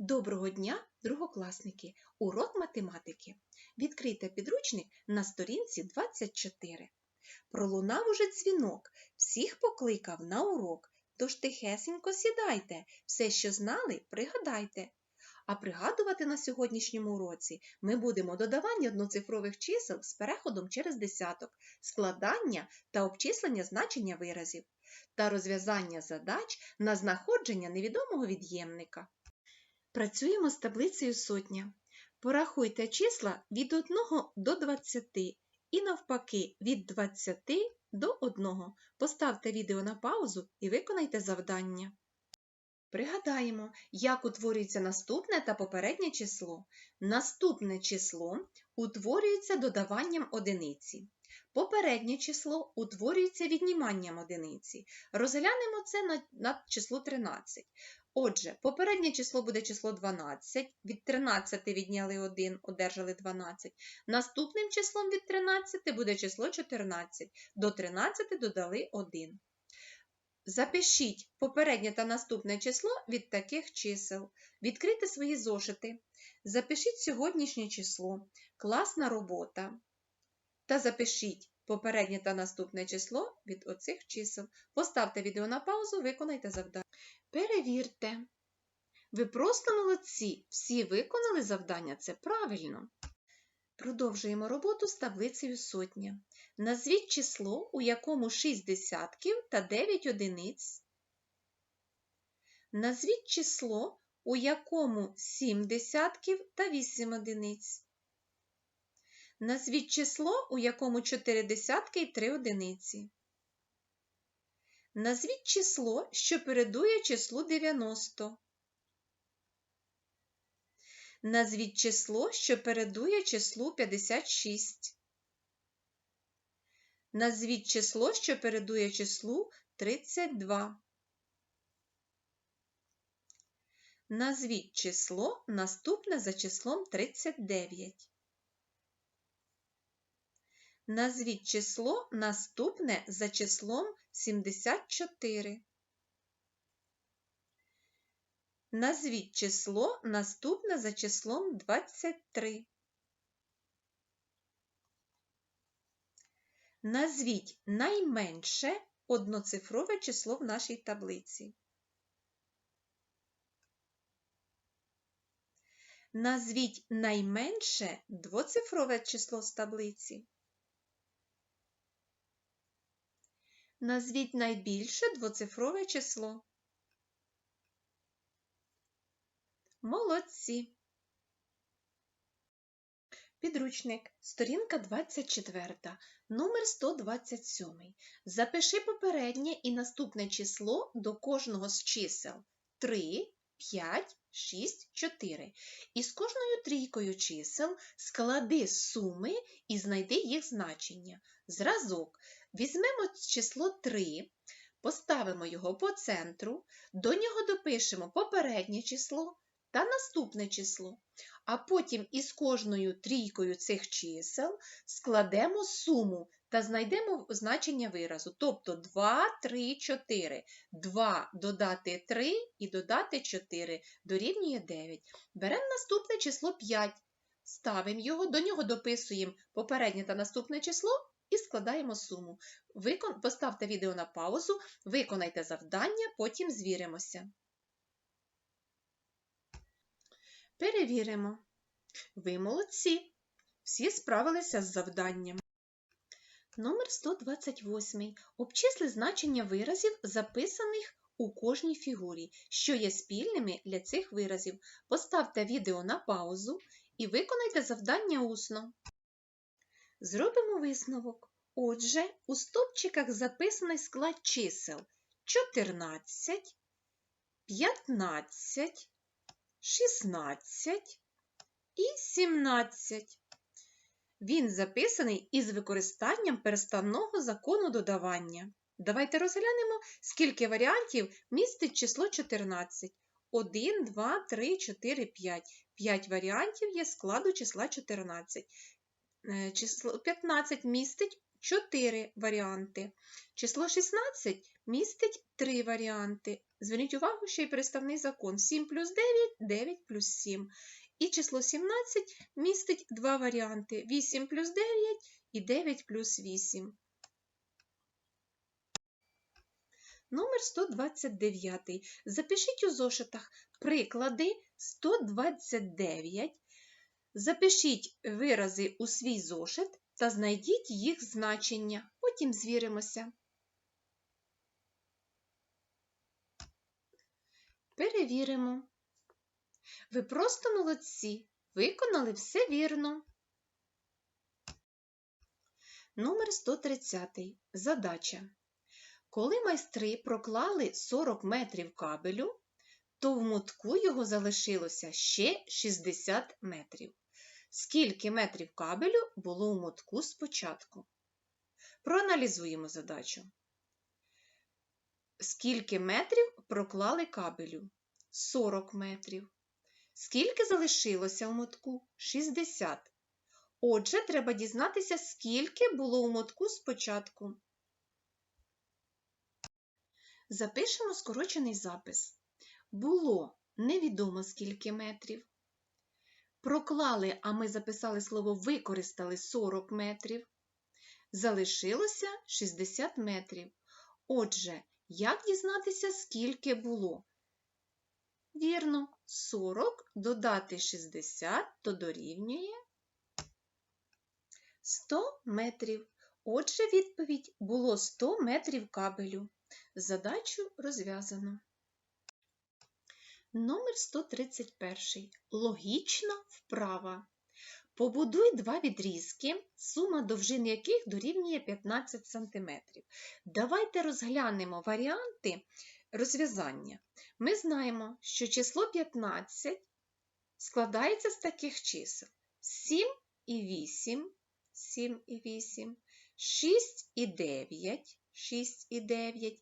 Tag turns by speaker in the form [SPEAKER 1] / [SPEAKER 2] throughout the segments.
[SPEAKER 1] Доброго дня, другокласники! Урок математики. Відкрийте підручник на сторінці 24. Пролунав уже дзвінок, всіх покликав на урок. Тож тихесенько сідайте, все, що знали, пригадайте. А пригадувати на сьогоднішньому уроці ми будемо додавання одноцифрових чисел з переходом через десяток, складання та обчислення значення виразів та розв'язання задач на знаходження невідомого від'ємника. Працюємо з таблицею сотня. Порахуйте числа від 1 до 20 і навпаки від 20 до 1. Поставте відео на паузу і виконайте завдання. Пригадаємо, як утворюється наступне та попереднє число. Наступне число утворюється додаванням одиниці. Попереднє число утворюється відніманням одиниці. Розглянемо це на, число 13. Отже, попереднє число буде число 12, від 13 відняли 1, одержали 12. Наступним числом від 13 буде число 14, до 13 додали 1. Запишіть попереднє та наступне число від таких чисел. Відкрийте свої зошити. Запишіть сьогоднішнє число, класна робота. Та запишіть попереднє та наступне число від оцих чисел. Поставте відео на паузу, виконайте завдання. Перевірте. Ви просто молодці. Всі виконали завдання, це правильно. Продовжуємо роботу з таблицею сотня. Назвіть число, у якому 6 десятків та 9 одиниць. Назвіть число, у якому 7 десятків та 8 одиниць. Назвіть число, у якому 4 десятки і 3 одиниці. Назвіть число, що передує числу 90. Назвіть число, що передує числу 56. Назвіть число, що передує числу 32. Назвіть число наступне за числом 39. Назвіть число наступне за числом 74. Назвіть число наступне за числом 23. Назвіть найменше одноцифрове число в нашій таблиці. Назвіть найменше двоцифрове число з таблиці. Назвіть найбільше двоцифрове число. Молодці. Підручник, сторінка 24, номер 127. Запиши попереднє і наступне число до кожного з чисел 3, 5, 6, 4. І з кожною трійкою чисел склади суми і знайди їх значення. Зразок. Візьмемо число 3, поставимо його по центру, до нього допишемо попереднє число та наступне число. А потім із кожною трійкою цих чисел складемо суму та знайдемо значення виразу. Тобто 2, 3, 4. 2 додати 3 і додати 4 дорівнює 9. Беремо наступне число 5. Ставимо його, до нього дописуємо попереднє та наступне число і складаємо суму. Викон... Поставте відео на паузу, виконайте завдання, потім звіримося. Перевіримо. Ви молодці. Всі справилися з завданням. Номер 128. Обчисли значення виразів, записаних у кожній фігурі, що є спільними для цих виразів. Поставте відео на паузу і виконайте завдання усно. Зробимо висновок. Отже, у стопчиках записаний склад чисел 14, 15, 16 і 17. Він записаний із використанням переставного закону додавання. Давайте розглянемо, скільки варіантів містить число 14. 1, 2, 3, 4, 5. 5 варіантів є складу числа 14. Е, число 15 містить 4 варіанти. Число 16 містить 3 варіанти. Зверніть увагу, що і переставний закон 7 плюс 9 9 плюс 7. І число 17 містить два варіанти 8 плюс 9 і 9 плюс 8. Номер 129. Запишіть у зошитах приклади 129. Запишіть вирази у свій зошит та знайдіть їх значення. Потім звіримося. Перевіримо. Ви просто молодці. Виконали все вірно. Номер 130. Задача. Коли майстри проклали 40 метрів кабелю, то в мотку його залишилося ще 60 метрів. Скільки метрів кабелю було у мотку спочатку? Проаналізуємо задачу. Скільки метрів проклали кабелю? 40 метрів. Скільки залишилося у мотку? 60. Отже, треба дізнатися, скільки було у мотку спочатку. Запишемо скорочений запис. Було невідомо скільки метрів. Проклали, а ми записали слово використали 40 метрів. Залишилося 60 метрів. Отже, як дізнатися, скільки було? Вірно, 40 додати 60 то дорівнює 100 метрів. Отже, відповідь було 100 метрів кабелю. Задачу розв'язано. Номер 131. Логічна вправа. Побудуй два відрізки, сума довжин яких дорівнює 15 см. Давайте розглянемо варіанти розв'язання. Ми знаємо, що число 15 складається з таких чисел 7 і 8, 7 і 8, 6 і 9, 6 і 9,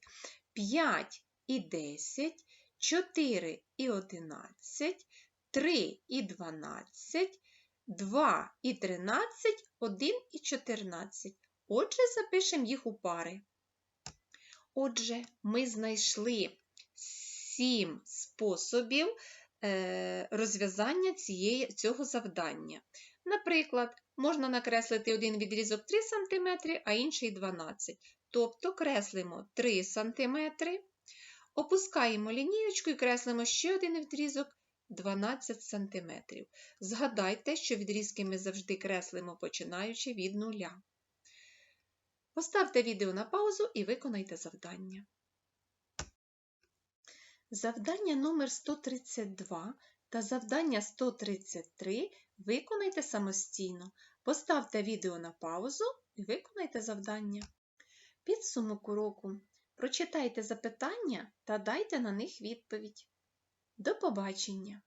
[SPEAKER 1] 5 і 10, 4 і 11, 3 і 12, 2 і 13, 1 і 14. Отже, запишемо їх у пари. Отже, ми знайшли 7 способів е, розв'язання цього завдання. Наприклад, можна накреслити один відрізок 3 см, а інший 12 Тобто креслимо 3 см, опускаємо лінієчку і креслимо ще один відрізок 12 см. Згадайте, що відрізки ми завжди креслимо, починаючи від нуля. Поставте відео на паузу і виконайте завдання. Завдання номер 132 та завдання 133 виконайте самостійно. Поставте відео на паузу і виконайте завдання. Підсумок уроку. Прочитайте запитання та дайте на них відповідь. До побачення!